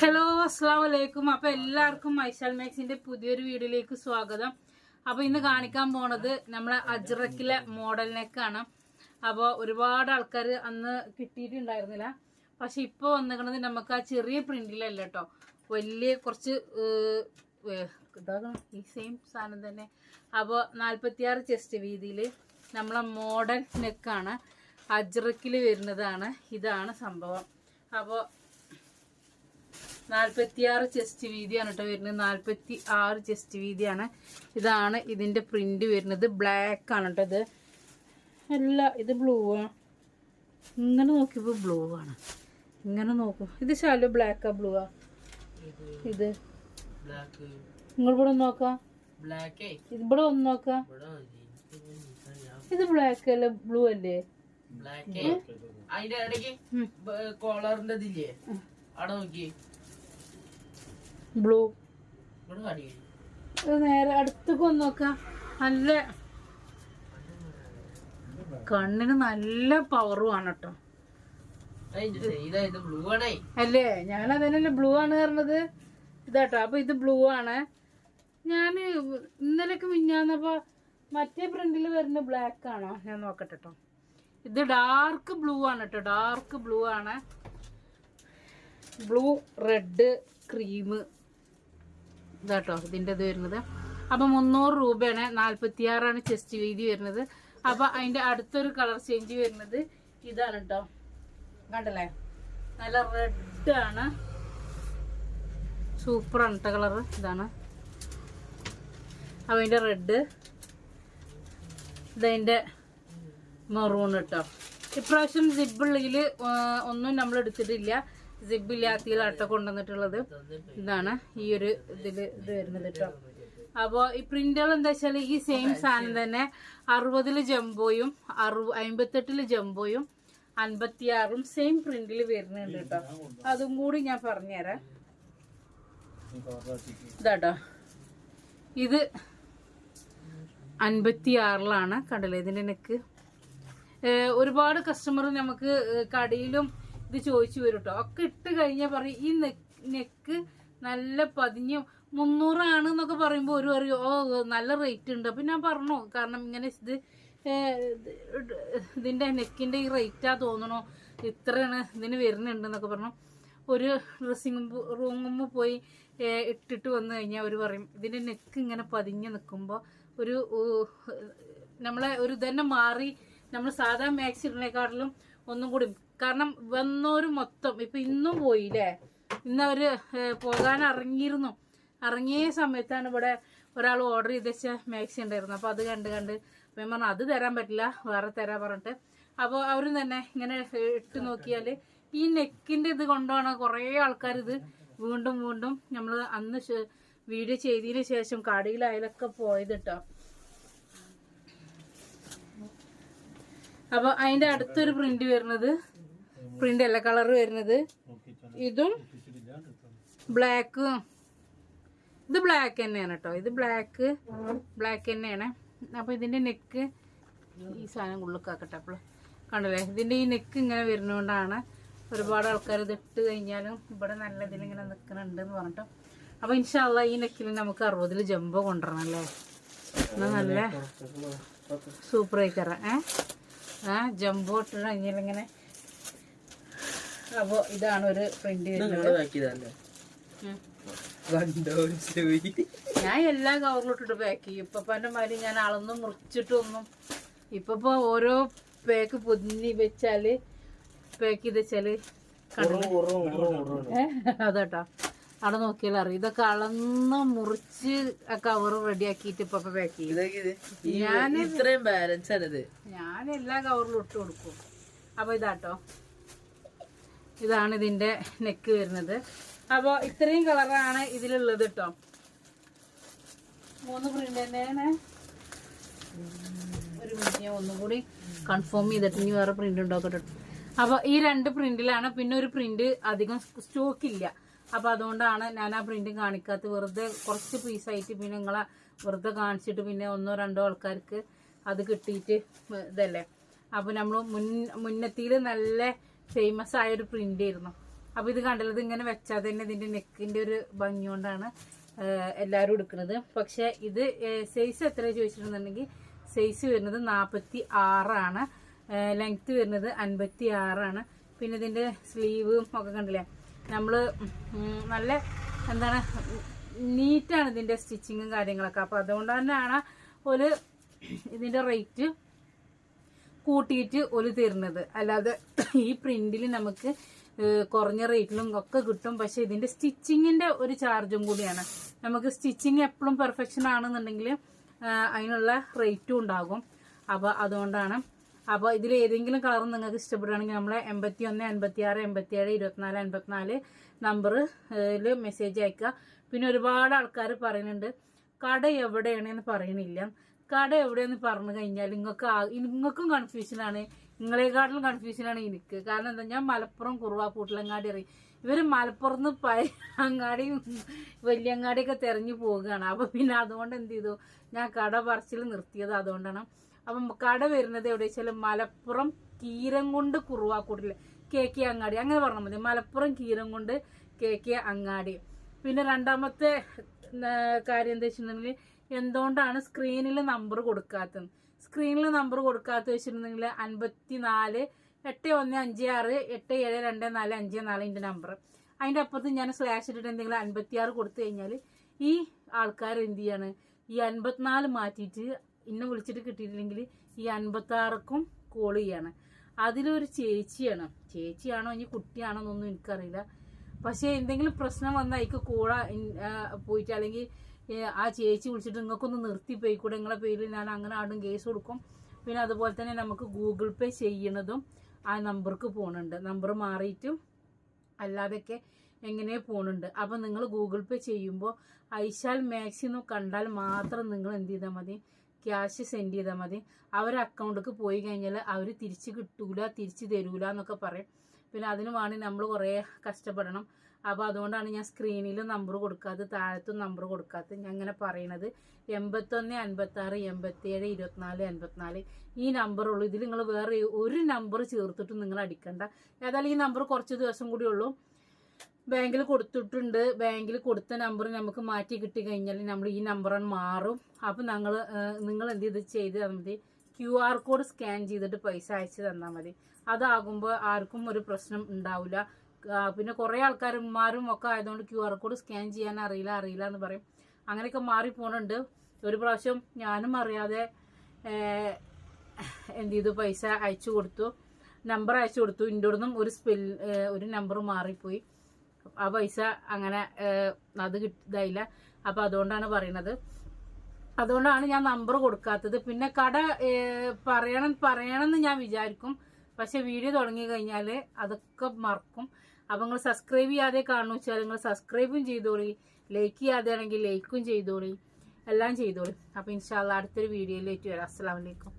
Hello അസ്സാം വലൈക്കും അപ്പൊ എല്ലാവർക്കും മൈശാൽ മാക്സിന്റെ പുതിയൊരു വീഡിയോയിലേക്ക് സ്വാഗതം. അപ്പൊ ഇന്ന് കാണിക്കാൻ പോണത് നമ്മളെ അജ്രക്കിലെ മോഡൽ നെക്കാണ് അപ്പോൾ ഒരുപാട് ആൾക്കാർ അന്ന് കിട്ടിയിട്ടുണ്ടായിരുന്നില്ല. പക്ഷെ ഇപ്പോൾ വന്നിരിക്കുന്നത് നമുക്ക് ആ ചെറിയ പ്രിന്റിലല്ല കേട്ടോ വലിയ കുറച്ച് ഇതാകണം. ഈ സെയിം സാധനം തന്നെ. അപ്പോൾ നാൽപ്പത്തിയാറ് ചെസ്റ്റ് വീതിയിൽ നമ്മളെ മോഡൽ നെക്കാണ് അജ്രക്കിൽ വരുന്നതാണ്. ഇതാണ് സംഭവം. അപ്പോൾ നാൽപ്പത്തിയാറ് ചെസ്റ്റ് വീതിയാണ് കേട്ടോ വരുന്നത്. നാൽപ്പത്തി ആറ് ചെസ്റ്റ് വീതിയാണ്. ഇതാണ് ഇതിന്റെ പ്രിന്റ് വരുന്നത്. ബ്ലാക്ക് ആണ് കേട്ടോ ഇത്. അല്ല ഇത് ബ്ലൂ ആണ് ഇങ്ങനെ നോക്കിയപ്പോൾ ബ്ലൂ ആണ്. ഇങ്ങനെ നോക്കും. ഇത് ശാലു ബ്ലാക്കാ ബ്ലൂ ആ? ഇത്. ബ്ലാക്ക് നിങ്ങൾ ഇവിടെ ഒന്ന് നോക്കാം? ഇവിടെ ഒന്ന് നോക്കാം? ഇത് ബ്ലാക്ക് അല്ല? ബ്ലൂ അല്ലേ? അതിന്റെ ഇടയ്ക്ക് കോളറിന്റെ ഇതില്ലേ? അവിടെ നോക്കി ബ്ലൂ. നേരെ അടുത്തേക്ക് ഒന്ന് നോക്കാം. നല്ല കണ്ണിന് നല്ല പവറും ആണ്. കേട്ടോ അല്ലേ? ഞാൻ അതന്നെ ബ്ലൂ ആണ് പറഞ്ഞത്. ഇതാട്ടോ അപ്പൊ ഇത് ബ്ലൂ ആണ്. ഞാൻ ഇന്നലെയൊക്കെ മിഞ്ഞാന്നപ്പോ മറ്റേ പ്രിന്റിൽ വരുന്ന ബ്ലാക്ക് ആണോ? ഞാൻ നോക്കട്ടെ കേട്ടോ ഇത് ഡാർക്ക് ബ്ലൂ ആണ് കേട്ടോ ഡാർക്ക് ബ്ലൂ ആണ്. ബ്ലൂ റെഡ് ക്രീം ഇതാട്ടോ ഇതിന്റെ ഇത് വരുന്നത്. അപ്പം മുന്നൂറ് രൂപയാണ് നാൽപ്പത്തിയാറാണ് ചെസ്റ്റ് വീതി വരുന്നത്. അപ്പോൾ അതിന്റെ അടുത്തൊരു കളർ ചേഞ്ച് വരുന്നത് ഇതാണ് കേട്ടോ കണ്ടല്ലേ? നല്ല റെഡ് ആണ്. സൂപ്പർ ആണ് കേട്ടോ കളറ് ഇതാണ്. അപ്പോൾ അതിന്റെ റെഡ് ഇതതിന്റെ മെറൂൺ കേട്ടോ ഇപ്രാവശ്യം സിബുള്ളിൽ ഒന്നും നമ്മൾ എടുത്തിട്ടില്ല. സിബ് ഇല്ലാത്തതിലാട്ടോ കൊണ്ടുവന്നിട്ടുള്ളത്. ഇതാണ് ഈ ഒരു ഇതിൽ ഇത് വരുന്നത് കേട്ടോ അപ്പോൾ ഈ പ്രിന്റുകൾ എന്താ വെച്ചാൽ ഈ സെയിം സാധനം തന്നെ അറുപതിൽ ജംബോയും അറു അമ്പത്തെട്ടിൽ ജംബോയും അൻപത്തിയാറും സെയിം പ്രിന്റിൽ വരുന്നുണ്ട് കേട്ടോ അതും കൂടി ഞാൻ പറഞ്ഞുതരാം. ഇതാട്ടോ ഇത് അൻപത്തിയാറിലാണ് കണ്ടല്ലേ ഇതിന്റെ നെക്ക്. ഒരുപാട് കസ്റ്റമർ നമുക്ക് കടയിലും ഇത് ചോദിച്ചു വരും കേട്ടോ ഒക്കെ ഇട്ട് കഴിഞ്ഞാൽ പറയും ഈ നെക്ക് നല്ല പതിഞ്ഞ് മുന്നൂറാണ് എന്നൊക്കെ പറയുമ്പോൾ ഒരു പറയും ഓ നല്ല റേറ്റ് ഉണ്ട്. അപ്പം ഞാൻ പറഞ്ഞു കാരണം ഇങ്ങനെ ഇത് ഇതിന്റെ നെക്കിന്റെ ഈ റേറ്റാ തോന്നണോ. ഇത്രയാണ് ഇതിന് വരുന്നുണ്ടെന്നൊക്കെ പറഞ്ഞു. ഒരു ഡ്രസ്സിങ് റൂമിൽ പോയി ഇട്ടിട്ട് വന്നു കഴിഞ്ഞാൽ അവർ പറയും ഇതിന്റെ നെക്ക് ഇങ്ങനെ പതിഞ്ഞ് നിൽക്കുമ്പോൾ ഒരു നമ്മളെ ഒരു ഇതന്നെ മാറി നമ്മൾ സാധാ മാക്സ് ഒന്നും കൂടി. കാരണം വന്നോര് മൊത്തം ഇപ്പൊ ഇന്നും പോയില്ലേ? ഇന്ന് ഏഹ്, പോകാൻ ഇറങ്ങിയിരുന്നു. ഇറങ്ങിയ സമയത്താണ് ഇവിടെ ഒരാൾ ഓർഡർ ചെയ്ത് വെച്ച മാക്സി ഉണ്ടായിരുന്നു അപ്പോൾ അത് കണ്ട് കണ്ട് അപ്പം പറഞ്ഞു അത് തരാൻ പറ്റില്ല വേറെ തരാൻ പറഞ്ഞിട്ട്. അപ്പോൾ അവരും തന്നെ ഇങ്ങനെ ഇട്ട് നോക്കിയാൽ ഈ നെക്കിന്റെ ഇത് കൊണ്ടാണ് കുറേ ആൾക്കാർ ഇത് വീണ്ടും വീണ്ടും നമ്മൾ അന്ന് വീഡിയോ ചെയ്തതിന് ശേഷം കടയിലായാലൊക്കെ പോയത് കേട്ടോ അപ്പൊ അതിന്റെ അടുത്തൊരു പ്രിന്റ് വരുന്നത്. പ്രിന്റ് അല്ല കളർ വരുന്നത്. ഇതും ബ്ലാക്ക് ഇത് ബ്ലാക്ക് തന്നെയാണ് കേട്ടോ ഇത് ബ്ലാക്ക് ബ്ലാക്ക് തന്നെയാണ്. അപ്പൊ ഇതിന്റെ നെക്ക് ഈ സാധനം ഉള്ളിക്കാക്കട്ടെ അപ്പോൾ കണ്ടല്ലേ? ഇതിന്റെ ഈ നെക്ക് ഇങ്ങനെ വരുന്നതുകൊണ്ടാണ് ഒരുപാട് ആൾക്കാർ ഇത് ഇട്ട് കഴിഞ്ഞാലും ഇവിടെ നല്ല ഇതിലിങ്ങനെ നിൽക്കുന്നുണ്ട് എന്ന് പറഞ്ഞിട്ട്. അപ്പൊ ഇൻഷാല്ല ഈ നെക്കിൽ നമുക്ക് അറുപതിൽ ജമ്പോ കൊണ്ടുവരണം അല്ലേ? എന്നാ നല്ല സൂപ്പർ ആയിക്കറ ഏ? ആ ജംബോ ഇട്ട് അപ്പൊ ഇതാണ് ഒരു പ്രിന്റ് ഞാൻ എല്ലാ കവറിലിട്ടിട്ട് പാക്ക് ചെയ്യും. ഇപ്പപ്പന്റെ മാതിരി ഞാൻ അളന്നും മുറിച്ചിട്ടൊന്നും ഇപ്പൊ ഓരോ പേക്ക് പൊന്നി വെച്ചാൽ പാക്ക് ചെയ്ത് വെച്ചാൽ അതാട്ടോ. അവിടെ നോക്കിയാൽ അറിയാം. ഇതൊക്കെ അളന്ന് മുറിച്ച് ആ കവർ റെഡിയാക്കിയിട്ട് ഇപ്പൊ പാക്ക് ചെയ്യും. ഞാൻ ഇത്രയും ബാലൻസ് ആണിത് ഞാൻ എല്ലാ കവറിലും ഇട്ട് കൊടുക്കും. അപ്പൊ ഇതാട്ടോ. ഇതാണ് ഇതിന്റെ നെക്ക് വരുന്നത്. അപ്പൊ ഇത്രയും കളറാണ് ഇതിലുള്ളത് കേട്ടോ മൂന്ന് പ്രിന്റ് തന്നെയാണ്. ഒരു മിനിറ്റ് ഞാൻ ഒന്നും കൂടി കൺഫേം ചെയ്തിട്ട് ഇനി വേറെ പ്രിന്റ് ഉണ്ടാക്കട്ടെ അപ്പൊ ഈ രണ്ട് പ്രിന്റിലാണ് പിന്നെ ഒരു പ്രിന്റ് അധികം സ്റ്റോക്ക് ഇല്ല. അപ്പൊ അതുകൊണ്ടാണ് ഞാൻ ആ പ്രിന്റ് കാണിക്കാത്തത്. വെറുതെ കുറച്ച് പീസായിട്ട് പിന്നെ നിങ്ങളെ വെറുതെ കാണിച്ചിട്ട് പിന്നെ ഒന്നോ രണ്ടോ ആൾക്കാർക്ക് അത് കിട്ടിയിട്ട് ഇതല്ലേ. അപ്പോൾ നമ്മൾ മുൻ മുന്നത്തിയിൽ നല്ല ഫേമസ് ആയൊരു പ്രിന്റ് ആയിരുന്നു. അപ്പോൾ ഇത് കണ്ടത് ഇങ്ങനെ വെച്ചാൽ തന്നെ ഇതിന്റെ നെക്കിന്റെ ഒരു ഭംഗി കൊണ്ടാണ് എല്ലാവരും എടുക്കുന്നത്. പക്ഷേ ഇത് സൈസ് എത്ര ചോദിച്ചിട്ടുണ്ടെന്നുണ്ടെങ്കിൽ സൈസ് വരുന്നത് നാൽപ്പത്തി ആറാണ് ലെങ്ത് വരുന്നത് അൻപത്തി ആറാണ് പിന്നെ ഇതിന്റെ സ്ലീവും ഒക്കെ കണ്ടില്ലേ? നമ്മൾ നല്ല എന്താണ് നീറ്റാണ് ഇതിന്റെ സ്റ്റിച്ചിങ്ങും കാര്യങ്ങളൊക്കെ. അപ്പോൾ അതുകൊണ്ട് തന്നെയാണ് ഒരു ഇതിന്റെ റേറ്റ് കൂട്ടിയിട്ട് ഒരു തരുന്നത്. അല്ലാതെ ഈ പ്രിന്റിൽ നമുക്ക് കുറഞ്ഞ റേറ്റിലും ഒക്കെ കിട്ടും. പക്ഷേ ഇതിന്റെ സ്റ്റിച്ചിങ്ങിന്റെ ഒരു ചാർജും കൂടിയാണ്. നമുക്ക് സ്റ്റിച്ചിങ് എപ്പോഴും പെർഫെക്ഷൻ ആണെന്നുണ്ടെങ്കിൽ അതിനുള്ള റേറ്റും ഉണ്ടാകും. അപ്പോൾ അതുകൊണ്ടാണ് അപ്പോൾ ഇതിൽ ഏതെങ്കിലും കളർ നിങ്ങൾക്ക് ഇഷ്ടപ്പെടുകയാണെങ്കിൽ നമ്മളെ എൺപത്തി ഒന്ന് എൺപത്തി ആറ് എൺപത്തി ഏഴ് ഇരുപത്തിനാല് എൺപത്തിനാല് നമ്പറിൽ മെസ്സേജ് അയക്കുക. പിന്നെ ഒരുപാട് ആൾക്കാർ പറയുന്നുണ്ട് കട എവിടെയാണെന്ന് പറയണില്ല. കട എവിടെയെന്ന് പറഞ്ഞു കഴിഞ്ഞാൽ നിങ്ങൾക്ക് നിങ്ങൾക്കും കൺഫ്യൂഷനാണ് നിങ്ങളെക്കാട്ടിലും കൺഫ്യൂഷനാണ് എനിക്ക്. കാരണം എന്താ ഞാൻ മലപ്പുറം കുറുവ കൂട്ടിലങ്ങാടി അറിയും. ഇവർ മലപ്പുറത്ത് പഴയ അങ്ങാടിയും വലിയങ്ങാടിയൊക്കെ തെരഞ്ഞു പോവുകയാണ്. അപ്പോൾ പിന്നെ അതുകൊണ്ട് എന്ത് ചെയ്തു? ഞാൻ കട പറച്ചിൽ നിർത്തിയത് അതുകൊണ്ടാണ്. അപ്പം കട വരുന്നത് എവിടെ വെച്ചാൽ മലപ്പുറം കീരം കൊണ്ട് കുറുവാക്കൂട്ടിൽ കെ കെ അങ്ങാടി. അങ്ങനെ പറഞ്ഞാൽ മതി. മലപ്പുറം കീരം കൊണ്ട് കെ കെ അങ്ങാടി. പിന്നെ രണ്ടാമത്തെ കാര്യം എന്താ വെച്ചിട്ടുണ്ടെങ്കിൽ എന്തുകൊണ്ടാണ് സ്ക്രീനിൽ നമ്പർ കൊടുക്കാത്തത്? സ്ക്രീനിൽ നമ്പർ കൊടുക്കാത്ത വെച്ചിട്ടുണ്ടെങ്കിൽ അൻപത്തി നാല് എട്ട് ഒന്ന് അഞ്ച് ആറ് എട്ട് ഏഴ് രണ്ട് നാല് അഞ്ച് നാല് എന്റെ നമ്പർ. അതിന്റെ അപ്പുറത്ത് ഞാൻ സ്ലാഷ് ഇട്ടിട്ട് എന്തെങ്കിലും അൻപത്തി ആറ് കൊടുത്തു കഴിഞ്ഞാൽ ഈ ആൾക്കാർ എന്ത് ചെയ്യാണ്? ഈ അൻപത്തിനാല് മാറ്റിയിട്ട് ഇന്നെ വിളിച്ചിട്ട് കിട്ടിയിട്ടില്ലെങ്കിൽ ഈ അൻപത്തി ആറക്കും കോൾ ചെയ്യാണ്. അതിലൊരു ചേച്ചിയാണ്. ചേച്ചിയാണോ ഇനി കുട്ടിയാണോ എന്നൊന്നും എനിക്കറിയില്ല. പക്ഷേ എന്തെങ്കിലും പ്രശ്നം വന്നാൽ അതിക്ക് കൂടെ പോയിട്ട് അല്ലെങ്കിൽ ആ ചേച്ചി വിളിച്ചിട്ട് നിങ്ങൾക്കൊന്ന് നിർത്തി പോയിക്കൂടെ? നിങ്ങളെ പേരിൽ ഞാൻ അങ്ങനെ ആടും കേസ് കൊടുക്കും. പിന്നെ അതുപോലെ തന്നെ നമുക്ക് ഗൂഗിൾ പേ ചെയ്യണതും ആ നമ്പർക്ക് പോകുന്നുണ്ട് നമ്പർ മാറിയിട്ടും അല്ലാതെയൊക്കെ എങ്ങനെ പോകുന്നുണ്ട് അപ്പം നിങ്ങൾ ഗൂഗിൾ പേ ചെയ്യുമ്പോൾ ഐശാൽ മാക്സിമം കണ്ടാൽ മാത്രം നിങ്ങൾ എന്ത് ചെയ്താൽ മതി? ക്യാഷ് സെൻഡ് ചെയ്താൽ മതി. അവർ അക്കൗണ്ടിലേക്ക് പോയി കഴിഞ്ഞാൽ അവർ തിരിച്ച് കിട്ടൂല തിരിച്ച് തരൂല എന്നൊക്കെ പറയും. പിന്നെ അതിന് വേണ്ടി നമ്മൾ കുറേ കഷ്ടപ്പെടണം. അപ്പോൾ അതുകൊണ്ടാണ് ഞാൻ സ്ക്രീനിൽ നമ്പർ കൊടുക്കാത്തത് താഴത്തും നമ്പർ കൊടുക്കാത്തത്. ഞാൻ ഇങ്ങനെ പറയണത്. എൺപത്തൊന്ന് അൻപത്താറ് എൺപത്തേഴ് ഇരുപത്തിനാല് എൺപത്തിനാല്. ഈ നമ്പറുള്ളൂ ഇതിൽ നിങ്ങൾ വേറെ ഒരു നമ്പർ ചേർത്തിട്ടും നിങ്ങൾ അടിക്കണ്ട. ഏതായാലും ഈ നമ്പർ കുറച്ച് ദിവസം കൂടി ഉള്ളൂ. ബാങ്കിൽ കൊടുത്തിട്ടുണ്ട്. ബാങ്കിൽ കൊടുത്ത നമ്പർ നമുക്ക് മാറ്റി കിട്ടി കഴിഞ്ഞാൽ നമ്മൾ ഈ നമ്പറാണ് മാറും. അപ്പം ഞങ്ങൾ നിങ്ങൾ എന്ത് ചെയ്ത് ചെയ്ത് തന്നാൽ മതി. ക്യു ആർ കോഡ് സ്കാൻ ചെയ്തിട്ട് പൈസ അയച്ച് തന്നാൽ മതി. അതാകുമ്പോൾ ആർക്കും ഒരു പ്രശ്നം ഉണ്ടാവില്ല. പിന്നെ കുറേ ആൾക്കാരന്മാരും ഒക്കെ ആയതുകൊണ്ട് ക്യു ആർ കോഡ് സ്കാൻ ചെയ്യാൻ അറിയില്ല അറിയില്ല എന്ന് പറയും. അങ്ങനെയൊക്കെ മാറി പോകുന്നുണ്ട് ഒരു പ്രാവശ്യം ഞാനും അറിയാതെ എന്ത് ചെയ്തു? പൈസ അയച്ചു കൊടുത്തു. നമ്പർ അയച്ചു കൊടുത്തു. ഇന്റെ ഒരു സ്പെൽ ഒരു നമ്പർ മാറിപ്പോയി. ആ പൈസ അങ്ങനെ അത് കിട്ടിയതായില്ല അപ്പം അതുകൊണ്ടാണ് പറയണത് അതുകൊണ്ടാണ് ഞാൻ നമ്പർ കൊടുക്കാത്തത്. പിന്നെ കട പറയണം പറയണമെന്ന് ഞാൻ വിചാരിക്കും. പക്ഷെ വീഡിയോ തുടങ്ങി കഴിഞ്ഞാൽ അതൊക്കെ മറക്കും. അപ്പം നിങ്ങൾ സബ്സ്ക്രൈബ് ചെയ്യാതെ കാണുന്നു വെച്ചാൽ നിങ്ങൾ സബ്സ്ക്രൈബും ചെയ്തോളി. ലൈക്ക് ചെയ്യാതെ ആണെങ്കിൽ ലൈക്കും ചെയ്തോളി. എല്ലാം ചെയ്തോളി. അപ്പം ഇൻഷാല്ല അടുത്തൊരു വീഡിയോയിലേക്ക് വരാം. അസ്സാം വലൈക്കും